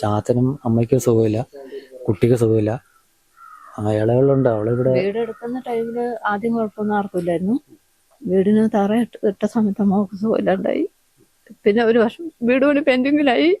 ചാച്ചനും അമ്മയ്ക്കും സുഖമില്ല കുട്ടിക്ക് സുഖമില്ല. ഇളകളുണ്ട് അവളിവിടെ വീട് എടുക്കുന്ന ടൈമിൽ ആദ്യം കുഴപ്പമൊന്നും ആർക്കില്ലായിരുന്നു. വീടിന് തറ ഇട്ട- ഇട്ട സമയത്ത് അമ്മയ്ക്ക് സുഖമില്ലാണ്ടായി. പിന്നെ ഒരു വർഷം വീട് പോലും പെൻഡിങ്ങിലായി.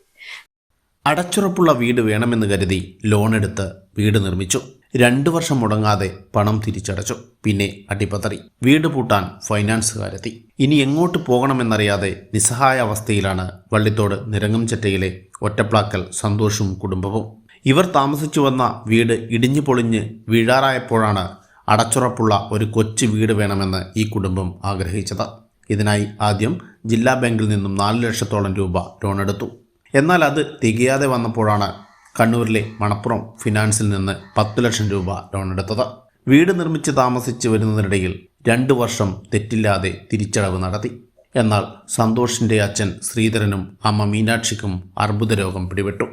അടച്ചുറപ്പുള്ള വീട് വേണമെന്ന് കരുതി ലോൺ എടുത്ത് വീട് നിർമ്മിച്ചു. രണ്ടു വർഷം മുടങ്ങാതെ പണം തിരിച്ചടച്ചു. പിന്നെ അടിപതറി. വീട് പൂട്ടാൻ ഫൈനാൻസുകാരെത്തി. ഇനി എങ്ങോട്ട് പോകണമെന്നറിയാതെ നിസ്സഹായ അവസ്ഥയിലാണ് വള്ളിത്തോട് നിരങ്ങംചെറ്റയിലെ ഒറ്റപ്ലാക്കൽ സന്തോഷും കുടുംബവും. ഇവർ താമസിച്ചു വന്ന വീട് ഇടിഞ്ഞു പൊളിഞ്ഞ് വീഴാറായപ്പോഴാണ് അടച്ചുറപ്പുള്ള ഒരു കൊച്ചു വീട് വേണമെന്ന് ഈ കുടുംബം ആഗ്രഹിച്ചത്. ഇതിനായി ആദ്യം ജില്ലാ ബാങ്കിൽ നിന്നും നാല് ലക്ഷത്തോളം രൂപ ലോൺ എടുത്തു എന്നാൽ അത് തികയാതെ വന്നപ്പോഴാണ് കണ്ണൂരിലെ മണപ്പുറം ഫിനാൻസിൽ നിന്ന് പത്ത് ലക്ഷം രൂപ ലോൺ എടുത്തത് വീട് നിർമ്മിച്ച് താമസിച്ച് വരുന്നതിനിടയിൽ രണ്ട് വർഷം തെറ്റില്ലാതെ തിരിച്ചടവ് നടത്തി. എന്നാൽ സന്തോഷിന്റെ അച്ഛൻ ശ്രീധരനും അമ്മ മീനാക്ഷിക്കും അർബുദ രോഗം പിടിപെട്ടു.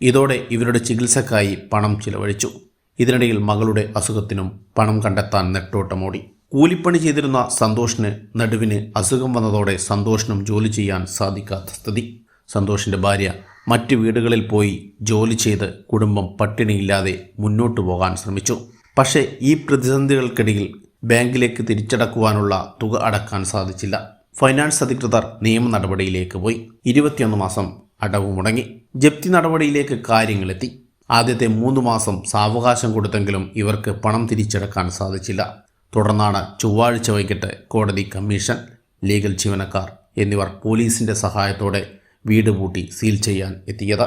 ഇതോടെ ഇവരുടെ ചികിത്സക്കായി പണം ചിലവഴിച്ചു. ഇതിനിടയിൽ മകളുടെ അസുഖത്തിനും പണം കണ്ടെത്താൻ നെട്ടോട്ടമോടി. കൂലിപ്പണി ചെയ്തിരുന്ന സന്തോഷിന് നടുവിന് അസുഖം വന്നതോടെ സന്തോഷിനും ജോലി ചെയ്യാൻ സാധിക്കാത്ത സ്ഥിതി. സന്തോഷിന്റെ ഭാര്യ മറ്റു വീടുകളിൽ പോയി ജോലി ചെയ്ത് കുടുംബം പട്ടിണിയില്ലാതെ മുന്നോട്ടു പോകാൻ ശ്രമിച്ചു. പക്ഷേ ഈ പ്രതിസന്ധികൾക്കിടയിൽ ബാങ്കിലേക്ക് തിരിച്ചടക്കുവാനുള്ള തുക അടക്കാൻ സാധിച്ചില്ല. ഫൈനാൻസ് അധികൃതർ നിയമ നടപടിയിലേക്ക് പോയി. ഇരുപത്തിയൊന്ന് മാസം അടവ് മുടങ്ങി. ജപ്തി നടപടിയിലേക്ക് കാര്യങ്ങളെത്തി. ആദ്യത്തെ മൂന്ന് മാസം സാവകാശം കൊടുത്തെങ്കിലും ഇവർക്ക് പണം തിരിച്ചടക്കാൻ സാധിച്ചില്ല. തുടർന്നാണ് ചൊവ്വാഴ്ച വൈകിട്ട് കോടതി കമ്മീഷൻ ലീഗൽ ജീവനക്കാർ എന്നിവർ പോലീസിന്റെ സഹായത്തോടെ വീട് പൂട്ടി സീൽ ചെയ്യാൻ എത്തിയത്.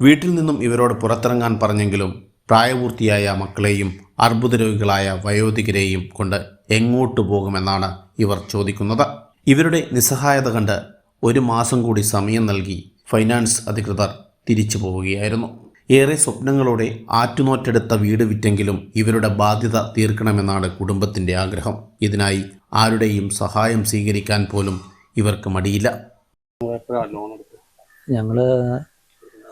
വീട്ടിൽ നിന്നും ഇവരോട് പുറത്തിറങ്ങാൻ പറഞ്ഞെങ്കിലും പ്രായപൂർത്തിയായ മക്കളെയും അർബുദ രോഗികളായ വയോധികരെയും കൊണ്ട് എങ്ങോട്ടു പോകുമെന്നാണ് ഇവർ ചോദിക്കുന്നത്. ഇവരുടെ നിസ്സഹായത കണ്ട് ഒരു മാസം കൂടി സമയം നൽകി ഫൈനാൻസ് അധികൃതർ തിരിച്ചു പോവുകയായിരുന്നു. ഏറെ സ്വപ്നങ്ങളോടെ ആറ്റുനോറ്റെടുത്ത വീട് വിറ്റെങ്കിലും ഇവരുടെ ബാധ്യത തീർക്കണമെന്നാണ് കുടുംബത്തിന്റെ ആഗ്രഹം. ഇതിനായി ആരുടെയും സഹായം സ്വീകരിക്കാൻ പോലും ഇവർക്ക് മടിയില്ല. ഞങ്ങൾ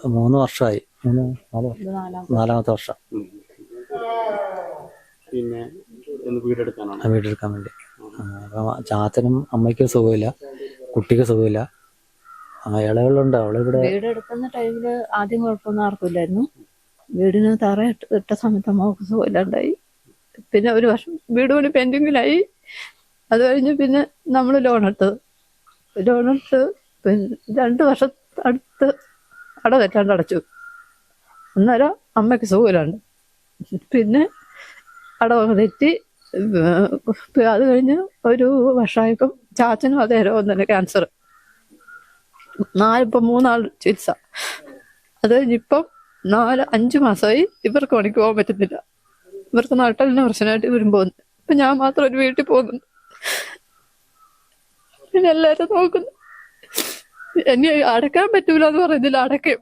മൂന്ന് വർഷമായി മൂന്ന് നാല് വർഷം. നാലാമത്തെ വർഷം. പിന്നെ വീടെടുക്കാനാണ്? ആ വീടെടുക്കാൻ വേണ്ടി. അപ്പം ചാത്തനും അമ്മയ്ക്കും സുഖമില്ല. കുട്ടിക്ക് സുഖമില്ല. ആ ഇളകളുണ്ട് അവളിവിടെ വീടെടുക്കുന്ന ടൈമിൽ ആദ്യം കുഴപ്പമൊന്നും ആർക്കില്ലായിരുന്നു. വീടിന് തറ ഇട്ട- ഇട്ട സമയത്ത് അമ്മയ്ക്ക് സുഖമില്ലാണ്ടായി. പിന്നെ ഒരു വർഷം വീട് പണി പെൻഡിങ്ങിലായി. അത് കഴിഞ്ഞ് പിന്നെ നമ്മൾ ലോൺ എടുത്തത് ലോൺ എടുത്ത് പിന്നെ രണ്ട് വർഷം അടുത്ത് അട തെറ്റാണ്ട് അടച്ചു. അന്നേരം അമ്മയ്ക്ക് സുഖമില്ലാണ്ട്. പിന്നെ അട തെറ്റി അത് കഴിഞ്ഞ് ഒരു വർഷമായപ്പം ചാച്ചനും അതേ രോഗം തന്നെ ക്യാൻസർ. നാലിപ്പം മൂന്നാൾ ചികിത്സ. അത് കഴിഞ്ഞിപ്പം നാല് അഞ്ച് മാസമായി ഇവർക്ക് പണിക്ക് പോകാൻ പറ്റുന്നില്ല. ഇവർക്ക് നാട്ടിലെ പ്രശ്നമായിട്ട് പോകുന്നു. ഇപ്പൊ ഞാൻ മാത്രം ഒരു വീട്ടിൽ പോകുന്നുണ്ട് പിന്നെ എല്ലാരും നോക്കുന്നു. എന്നെ അടക്കാൻ പറ്റൂല എന്ന് പറയുന്നില്ല. അടക്കും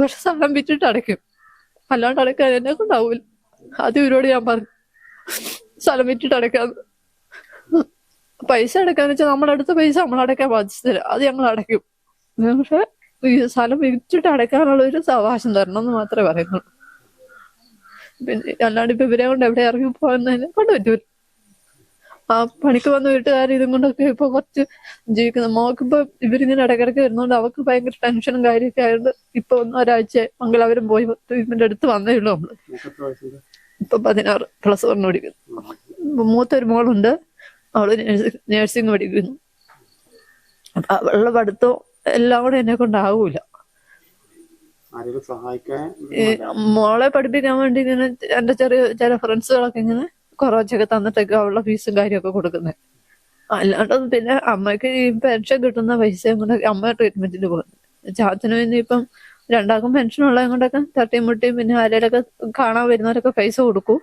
പക്ഷെ സ്ഥലം വിറ്റിട്ട് അടയ്ക്കും. അല്ലാണ്ട് അടയ്ക്കാൻ എന്നെ കൊണ്ടാവൂല അത് ഇവരോട് ഞാൻ പറഞ്ഞു. സ്ഥലം വിറ്റിട്ട് അടയ്ക്കാന്ന് പൈസ അടക്കാന്ന് വെച്ചാൽ നമ്മുടെ അടുത്ത പൈസ നമ്മൾ അടയ്ക്കാൻ ബാധ്യസ്ഥരാ. അത് ഞങ്ങൾ അടയ്ക്കും. പക്ഷെ ഈ സ്ഥലം വിറ്റിട്ട് അടയ്ക്കാനുള്ള ഒരു സവകാശം തരണം എന്ന് മാത്രമേ പറയുന്നുള്ളൂ. പിന്നെ അല്ലാണ്ട് ഇപ്പൊ ഇവരെ കൊണ്ട് എവിടെ ഇറങ്ങി പോകുന്നതിനെ കൊണ്ട് ആ പണിക്ക് വന്ന വീട്ടുകാർ ഇതും കൊണ്ടൊക്കെ ഇപ്പൊ കുറച്ച് ജീവിക്കുന്നത് മോക്കിപ്പോ ഇവരിങ്ങനെ ഇടയ്ക്കിടയ്ക്ക് വരുന്നോണ്ട് അവർക്ക് ഭയങ്കര ടെൻഷനും കാര്യമൊക്കെ ആയതുകൊണ്ട് ഇപ്പൊ ഒന്ന് ഒരാഴ്ച മംഗലാപുരം പോയി ട്രീറ്റ്മെന്റ് എടുത്ത് വന്നേ ഉള്ളൂ നമ്മൾ. ഇപ്പൊ പതിനാറ് പ്ലസ് വൺ പഠിക്കുന്നു. മൂത്തൊരു മോളുണ്ട്. അവൾ നേഴ്സിംഗ് പഠിക്കുന്നു. അപ്പൊ അവളുടെ പഠിത്തം എല്ലാം കൂടെ എന്നെ കൊണ്ടാവൂല. മോളെ പഠിപ്പിക്കാൻ വേണ്ടി ഇങ്ങനെ എന്റെ ചെറിയ ചില ഫ്രണ്ട്സുകളൊക്കെ ഇങ്ങനെ കുറച്ചൊക്കെ തന്നിട്ടൊക്കെ അവളുടെ ഫീസും കാര്യമൊക്കെ കൊടുക്കുന്നത് അല്ലാണ്ട് പിന്നെ അമ്മയ്ക്ക് ഈ പെൻഷൻ കിട്ടുന്ന പൈസയും കൊണ്ട് അമ്മ ട്രീറ്റ്മെന്റിന് പോകുന്നു. ചാച്ചനും ഇന്ന് ഇപ്പം രണ്ടാൾക്കും പെൻഷൻ ഉള്ളത് കൊണ്ടൊക്കെ തട്ടിയും മുട്ടിയും പിന്നെ ആരെയൊക്കെ കാണാൻ വരുന്നവരൊക്കെ പൈസ കൊടുക്കും.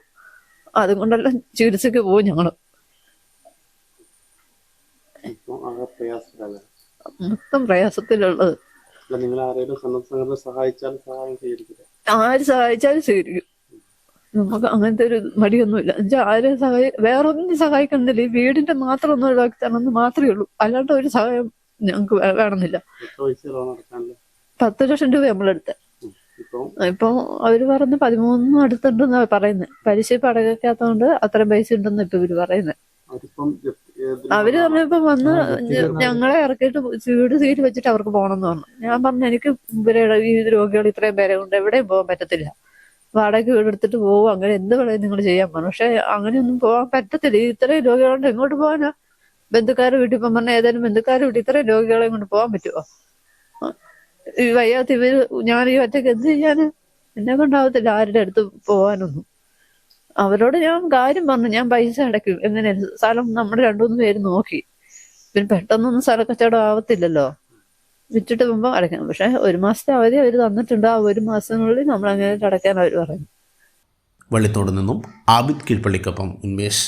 അതും കൊണ്ടെല്ലാം ചികിത്സക്ക് പോകും ഞങ്ങൾ. മൊത്തം പ്രയാസത്തിലുള്ളത്. ആര് സഹായിച്ചാലും സ്വീകരിക്കും നമുക്ക് അങ്ങനത്തെ ഒരു മടിയൊന്നുമില്ല. എന്നുവെച്ചാൽ ആരും സഹായി വേറെ ഒന്നും സഹായിക്കണമെന്നില്ല. ഈ വീടിന്റെ മാത്രം ഒന്ന് ഒഴിവാക്കി തരണമെന്ന് മാത്രമേ ഉള്ളൂ. അല്ലാണ്ട് ഒരു സഹായം ഞങ്ങൾക്ക് വേണമെന്നില്ല. പത്ത് ലക്ഷം രൂപ നമ്മളെടുത്ത്. ഇപ്പം? ഇപ്പൊ അവർ പറഞ്ഞ് പതിമൂന്നും അടുത്തുണ്ടെന്നാ പറയുന്നത് പലിശ പടകൊണ്ട് അത്രയും പൈസ ഉണ്ടെന്ന് ഇപ്പൊ ഇവർ പറയുന്നത് അവർ പറഞ്ഞപ്പോ വന്ന് ഞങ്ങളെ ഇറക്കിയിട്ട് വീട് സീറ്റ് വെച്ചിട്ട് അവർക്ക് പോകണം എന്ന് പറഞ്ഞു. ഞാൻ പറഞ്ഞു എനിക്ക് ഇവരെ ഈ രോഗികൾ ഇത്രയും പേരെ കൊണ്ട് എവിടെയും പോകാൻ പറ്റത്തില്ല. വാടകയ്ക്ക് വീട് എടുത്തിട്ട് പോകും അങ്ങനെ എന്ത് വേണേലും നിങ്ങൾ ചെയ്യാൻ പറഞ്ഞു പക്ഷെ അങ്ങനെയൊന്നും പോകാൻ പറ്റത്തില്ല. ഇത്രയും രോഗികളുണ്ട്. എങ്ങോട്ട് പോകാനാ ബന്ധുക്കാരെ വീട്ടിൽ ഇപ്പം പറഞ്ഞാൽ ഏതായാലും ബന്ധുക്കാരെ വീട്ടിൽ ഇത്രയും രോഗികളെ കൊണ്ട് പോകാൻ പറ്റുമോ ഈ വയ്യാത്ത ഇവർ ഞാൻ ഈ ഒറ്റയ്ക്ക് എന്ത് ചെയ്യാന്? എന്നെ കൊണ്ടാവത്തില്ല. ആരുടെ അടുത്ത് പോകാനൊന്നും അവരോട് ഞാൻ കാര്യം പറഞ്ഞു. ഞാൻ പൈസ അടയ്ക്കും. എങ്ങനെ? സ്ഥലം നമ്മുടെ രണ്ടുമൂന്ന് പേര് നോക്കി. പിന്നെ പെട്ടെന്നൊന്നും സ്ഥല കച്ചവടം ആവത്തില്ലല്ലോ. വിറ്റിട്ട് പോകുമ്പോൾ അടയ്ക്കണം പക്ഷെ ഒരു മാസത്തെ അവധി അവർ തന്നിട്ടുണ്ട്. ആ ഒരു മാസത്തിനുള്ളിൽ നമ്മൾ അങ്ങനെ അടയ്ക്കാൻ അവർ പറഞ്ഞു വള്ളിത്തോട് നിന്നും ആബിദ് കീഴ്പള്ളിക്കൊപ്പം ഉന്മേഷ്